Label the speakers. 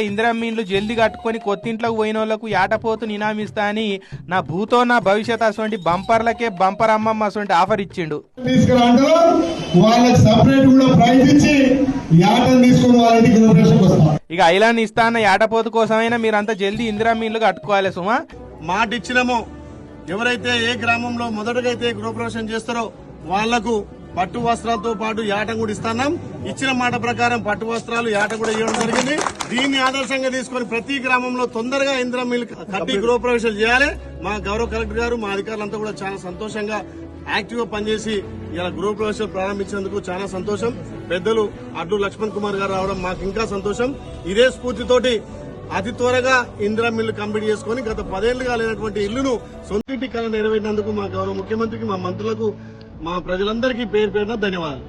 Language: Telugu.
Speaker 1: ఇందిరమ్మీన్లు జల్ది కట్టుకొని కొత్తింట్లోకి పోయిన వాళ్ళకు యాటపోతు నినామిస్తా అని నా భూతో నా భవిష్యత్ అటువంటి బంపర్లకే బంపర్ అమ్మమ్మ అటువంటి ఆఫర్ ఇచ్చిండు.
Speaker 2: తీసుకురాంటూ వాళ్ళకి సపరేట్ కూడా ప్రైజ్ ఇచ్చి యాటను తీసుకుని వాళ్ళ ఇంటికి గృహప్రవేశంకి వస్తాం.
Speaker 1: ఇక ఐలాండ్ ఇస్తా అన్న యాటపోతు కోసమైనా మీరంతా జల్దీ ఇందిరమ్మీన్లు కట్టుకోవాలి సుమా.
Speaker 3: మాట ఇచ్చినామో ఎవరైతే ఏ గ్రామంలో మొదటగా అయితే గృహప్రవేశం చేస్తారో వాళ్ళకు పట్టు వస్త్రాలతో పాటు యాటం కూడా ఇస్తున్నాం. ఇచ్చిన మాట ప్రకారం పట్టు వస్త్రాలు యాట కూడా ఇవ్వడం జరిగింది. దీన్ని ఆదర్శంగా తీసుకొని ప్రతి గ్రామంలో తొందరగా ఇంద్రం మిల్ కట్టి గృహప్రవేశాలు చేయాలి. మా గౌరవ కలెక్టర్ గారు మా అధికారులంతా కూడా చాలా సంతోషంగా యాక్టివ్గా పనిచేసి ఇలా గృహప్రవేశాలు ప్రారంభించినందుకు చాలా సంతోషం. పెద్దలు అడ్డు లక్ష్మణ్ కుమార్ గారు రావడం మాకు ఇంకా సంతోషం. ఇదే స్ఫూర్తితోటి అతి త్వరగా ఇందిరా మిల్లు కంప్లీట్ చేసుకుని గత పదేళ్ళుగా లేనటువంటి ఇల్లును సొంతింటి కళ నెరవేరినందుకు మా గౌరవ ముఖ్యమంత్రికి మా మంత్రులకు మా ప్రజలందరికీ పేరు పేరున ధన్యవాదాలు.